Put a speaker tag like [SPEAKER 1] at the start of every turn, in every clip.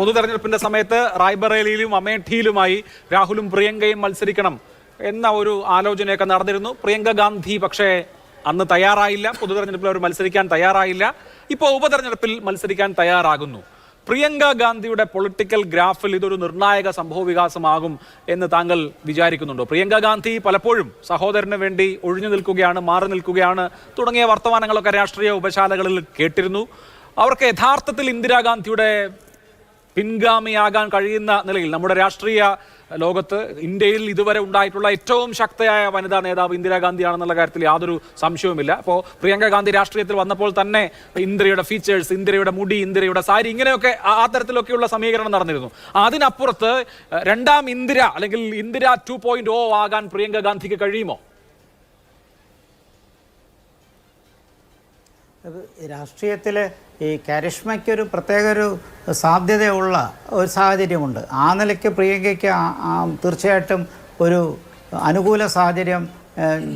[SPEAKER 1] പൊതു തെരഞ്ഞെടുപ്പിന്റെ സമയത്ത് റായ്ബറേലിയിലും അമേഠിയിലുമായി രാഹുലും പ്രിയങ്കയും മത്സരിക്കണം എന്ന ഒരു ആലോചനയൊക്കെ നടന്നിരുന്നു. പ്രിയങ്ക ഗാന്ധി പക്ഷേ അന്ന് തയ്യാറായില്ല. പൊതു തെരഞ്ഞെടുപ്പിൽ അവർ മത്സരിക്കാൻ തയ്യാറായില്ല. ഇപ്പോൾ ഉപതെരഞ്ഞെടുപ്പിൽ മത്സരിക്കാൻ തയ്യാറാകുന്നു. പ്രിയങ്ക ഗാന്ധിയുടെ പൊളിറ്റിക്കൽ ഗ്രാഫിൽ ഇതൊരു നിർണായക സംഭവ വികാസമാകും എന്ന് താങ്കൾ വിചാരിക്കുന്നുണ്ടോ? പ്രിയങ്ക ഗാന്ധി പലപ്പോഴും സഹോദരന് വേണ്ടി ഒഴിഞ്ഞു നിൽക്കുകയാണ് മാറി നിൽക്കുകയാണ് തുടങ്ങിയ വർത്തമാനങ്ങളൊക്കെ രാഷ്ട്രീയ ഉപശാലകളിൽ കേട്ടിരുന്നു. അവർക്ക് യഥാർത്ഥത്തിൽ ഇന്ദിരാഗാന്ധിയുടെ പിൻഗാമിയാകാൻ കഴിയുന്ന നിലയിൽ നമ്മുടെ രാഷ്ട്രീയ ലോകത്ത് ഇന്ത്യയിൽ ഇതുവരെ ഉണ്ടായിട്ടുള്ള ഏറ്റവും ശക്തയായ വനിതാ നേതാവ് ഇന്ദിരാഗാന്ധിയാണെന്നുള്ള കാര്യത്തിൽ യാതൊരു സംശയവുമില്ല. അപ്പോൾ പ്രിയങ്ക ഗാന്ധി രാഷ്ട്രീയത്തിൽ വന്നപ്പോൾ തന്നെ ഇന്ദിരയുടെ ഫീച്ചേഴ്സ് ഇന്ദിരയുടെ മുടി ഇന്ദിരയുടെ സാരി ഇങ്ങനെയൊക്കെ ആ തരത്തിലൊക്കെയുള്ള സമീകരണം നടന്നിരുന്നു. അതിനപ്പുറത്ത് രണ്ടാം ഇന്ദിര അല്ലെങ്കിൽ ഇന്ദിര ടു പോയിന്റ് ഓ ആകാൻ പ്രിയങ്ക ഗാന്ധിക്ക് കഴിയുമോ?
[SPEAKER 2] രാഷ്ട്രീയത്തിൽ ഈ കരിഷ്മയ്ക്കൊരു പ്രത്യേക ഒരു സാധ്യതയുള്ള ഒരു സാഹചര്യമുണ്ട്. ആ നിലയ്ക്ക് പ്രിയങ്കയ്ക്ക് തീർച്ചയായിട്ടും ഒരു അനുകൂല സാഹചര്യം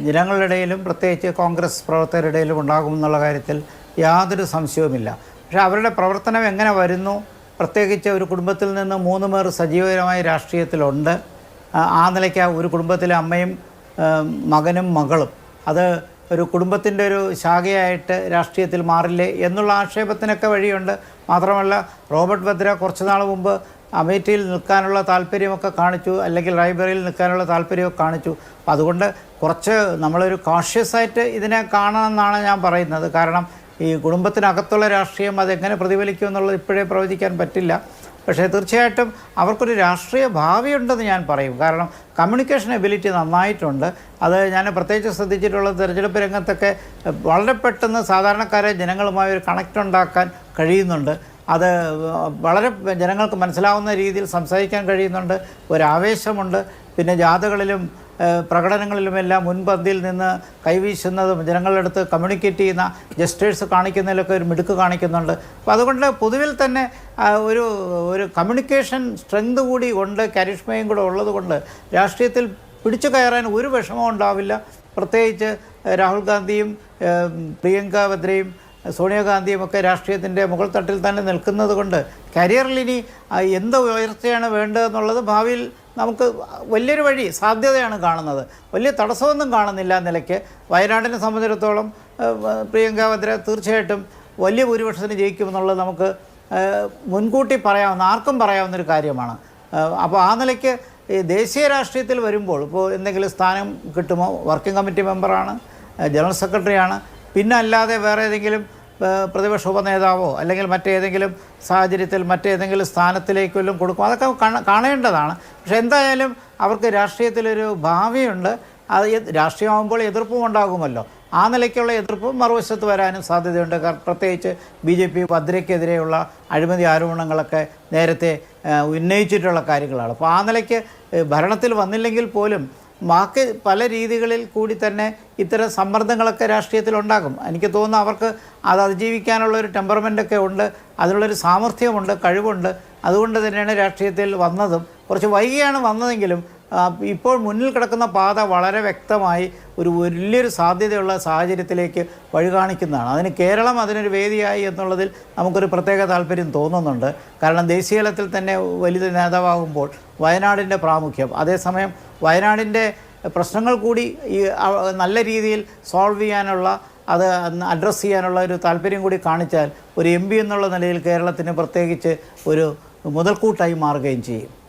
[SPEAKER 2] ജനങ്ങളുടെ ഇടയിലും പ്രത്യേകിച്ച് കോൺഗ്രസ് പ്രവർത്തകരുടെ ഇടയിലും ഉണ്ടാകുമെന്നുള്ള കാര്യത്തിൽ യാതൊരു സംശയവുമില്ല. പക്ഷേ അവരുടെ പ്രവർത്തനം എങ്ങനെ വരുന്നു? പ്രത്യേകിച്ച് ഒരു കുടുംബത്തിൽ നിന്ന് മൂന്ന് പേർ സജീവകരമായ രാഷ്ട്രീയത്തിലുണ്ട്. ആ നിലയ്ക്ക് ഒരു കുടുംബത്തിലെ അമ്മയും മകനും മകളും. അത് ഒരു കുടുംബത്തിന്റെ ഒരു ശാഖയായിട്ട് രാഷ്ട്രീയത്തിൽ മാറില്ലേ എന്നുള്ള ആക്ഷേപത്തിനൊക്കെ വഴിയുണ്ട്. മാത്രമല്ല റോബർട്ട് ഭദ്ര കുറച്ച് നാൾ മുമ്പ് അമേഠിയിൽ നിൽക്കാനുള്ള താല്പര്യമൊക്കെ കാണിച്ചു അല്ലെങ്കിൽ ലൈബ്രറിയിൽ നിൽക്കാനുള്ള താല്പര്യമൊക്കെ കാണിച്ചു. അപ്പം അതുകൊണ്ട് കുറച്ച് നമ്മളൊരു കോൺഷ്യസായിട്ട് ഇതിനെ കാണണമെന്നാണ് ഞാൻ പറയുന്നത്. കാരണം ഈ കുടുംബത്തിനകത്തുള്ള രാഷ്ട്രീയം അതെങ്ങനെ പ്രതിഫലിക്കും എന്നുള്ളത് ഇപ്പോഴേ പ്രവചിക്കാൻ പറ്റില്ല. പക്ഷേ തീർച്ചയായിട്ടും അവർക്കൊരു രാഷ്ട്രീയ ഭാവിയുണ്ടെന്ന് ഞാൻ പറയും. കാരണം കമ്മ്യൂണിക്കേഷൻ എബിലിറ്റി നന്നായിട്ടുണ്ട്. അത് ഞാൻ പ്രത്യേകിച്ച് ശ്രദ്ധിച്ചിട്ടുള്ളത് തിരഞ്ഞെടുപ്പ് രംഗത്തൊക്കെ വളരെ പെട്ടെന്ന് സാധാരണക്കാരെ ജനങ്ങളുമായി ഒരു കണക്റ്റ് ഉണ്ടാക്കാൻ കഴിയുന്നുണ്ട്. അത് വളരെ ജനങ്ങൾക്ക് മനസ്സിലാവുന്ന രീതിയിൽ സംസാരിക്കാൻ കഴിയുന്നുണ്ട്. ഒരാവേശമുണ്ട് പിന്നെ ജാഥകളിലും പ്രകടനങ്ങളിലുമെല്ലാം മുൻപന്തിയിൽ നിന്ന് കൈവീശുന്നതും ജനങ്ങളുടെ അടുത്ത് കമ്മ്യൂണിക്കേറ്റ് ചെയ്യുന്ന ജസ്റ്റേഴ്സ് കാണിക്കുന്നതിലൊക്കെ ഒരു മിടുക്ക് കാണിക്കുന്നുണ്ട്. അപ്പോൾ അതുകൊണ്ട് പൊതുവിൽ തന്നെ ഒരു ഒരു കമ്മ്യൂണിക്കേഷൻ സ്ട്രെങ്ത് കൂടി ഉണ്ട് കരിഷ്മയും കൂടെ ഉള്ളതുകൊണ്ട് രാഷ്ട്രീയത്തിൽ പിടിച്ചു കയറാൻ ഒരു വിഷമവും ഉണ്ടാവില്ല. പ്രത്യേകിച്ച് രാഹുൽ ഗാന്ധിയും പ്രിയങ്ക വദ്രയും സോണിയാഗാന്ധിയും ഒക്കെ രാഷ്ട്രീയത്തിന്റെ മുകൾ തട്ടിൽ തന്നെ നിൽക്കുന്നത് കൊണ്ട് കരിയറിൽ ഇനി എന്ത് ഉയർച്ചയാണ് വേണ്ടതെന്നുള്ളത് ഭാവിയിൽ നമുക്ക് വലിയൊരു വഴി സാധ്യതയാണ് കാണുന്നത്. വലിയ തടസ്സമൊന്നും കാണുന്നില്ല നിലയ്ക്ക് വയനാടിനെ സംബന്ധിച്ചിടത്തോളം പ്രിയങ്ക വദ്ര തീർച്ചയായിട്ടും വലിയ ഭൂരിപക്ഷത്തിന് ജയിക്കുമെന്നുള്ളത് നമുക്ക് മുൻകൂട്ടി പറയാവുന്ന ആർക്കും പറയാവുന്നൊരു കാര്യമാണ്. അപ്പോൾ ആ നിലയ്ക്ക് ഈ ദേശീയ രാഷ്ട്രീയത്തിൽ വരുമ്പോൾ ഇപ്പോൾ എന്തെങ്കിലും സ്ഥാനം കിട്ടുമോ? വർക്കിംഗ് കമ്മിറ്റി മെമ്പറാണ് ജനറൽ സെക്രട്ടറിയാണ്. പിന്നെ അല്ലാതെ വേറെ ഏതെങ്കിലും പ്രതിപക്ഷ ഉപനേതാവോ അല്ലെങ്കിൽ മറ്റേതെങ്കിലും സാഹചര്യത്തിൽ മറ്റേതെങ്കിലും സ്ഥാനത്തിലേക്ക് വല്ലതും കൊടുക്കും അതൊക്കെ കാണേണ്ടതാണ്. പക്ഷെ എന്തായാലും അവർക്ക് രാഷ്ട്രീയത്തിലൊരു ഭാവിയുണ്ട്. അത് രാഷ്ട്രീയമാകുമ്പോൾ എതിർപ്പും ഉണ്ടാകുമല്ലോ. ആ നിലയ്ക്കുള്ള എതിർപ്പും മറുവശത്ത് വരാനും സാധ്യതയുണ്ട്. പ്രത്യേകിച്ച് ബി ജെ പി ഭദ്രയ്ക്കെതിരെയുള്ള അഴിമതി ആരോപണങ്ങളൊക്കെ നേരത്തെ ഉന്നയിച്ചിട്ടുള്ള കാര്യങ്ങളാണ്. അപ്പോൾ ആ നിലയ്ക്ക് ഭരണത്തിൽ വന്നില്ലെങ്കിൽ പോലും ബാക്കി പല രീതികളിൽ കൂടി തന്നെ ഇത്തരം സമ്മർദ്ദങ്ങളൊക്കെ രാഷ്ട്രീയത്തിൽ ഉണ്ടാകും. എനിക്ക് തോന്നുന്നു അവർക്ക് അത് അതിജീവിക്കാനുള്ള ഒരു ടെമ്പർമെന്റൊക്കെ ഉണ്ട്. അതിനുള്ളൊരു സാമർഥ്യമുണ്ട് കഴിവുണ്ട്. അതുകൊണ്ട് തന്നെയാണ് രാഷ്ട്രീയത്തിൽ വന്നതും. കുറച്ച് വൈകിയാണ് വന്നതെങ്കിലും ഇപ്പോൾ മുന്നിൽ കിടക്കുന്ന പാത വളരെ വ്യക്തമായി ഒരു വലിയൊരു സാധ്യതയുള്ള സാഹചര്യത്തിലേക്ക് വഴി കാണിക്കുന്നതാണ്. അതിന് കേരളം അതിനൊരു വേദിയായി എന്നുള്ളതിൽ നമുക്കൊരു പ്രത്യേക താല്പര്യം തോന്നുന്നുണ്ട്. കാരണം ദേശീയതലത്തിൽ തന്നെ വലിയ നേതാവാകുമ്പോൾ വയനാടിന്റെ പ്രാമുഖ്യം. അതേസമയം വയനാടിന്റെ പ്രശ്നങ്ങൾ കൂടി ഈ നല്ല രീതിയിൽ സോൾവ് ചെയ്യാനുള്ള അത് അഡ്രസ്സ് ചെയ്യാനുള്ള ഒരു താല്പര്യം കൂടി കാണിച്ചാൽ ഒരു എം എന്നുള്ള നിലയിൽ കേരളത്തിന് പ്രത്യേകിച്ച് ഒരു മുതൽക്കൂട്ടായി മാറുകയും ചെയ്യും.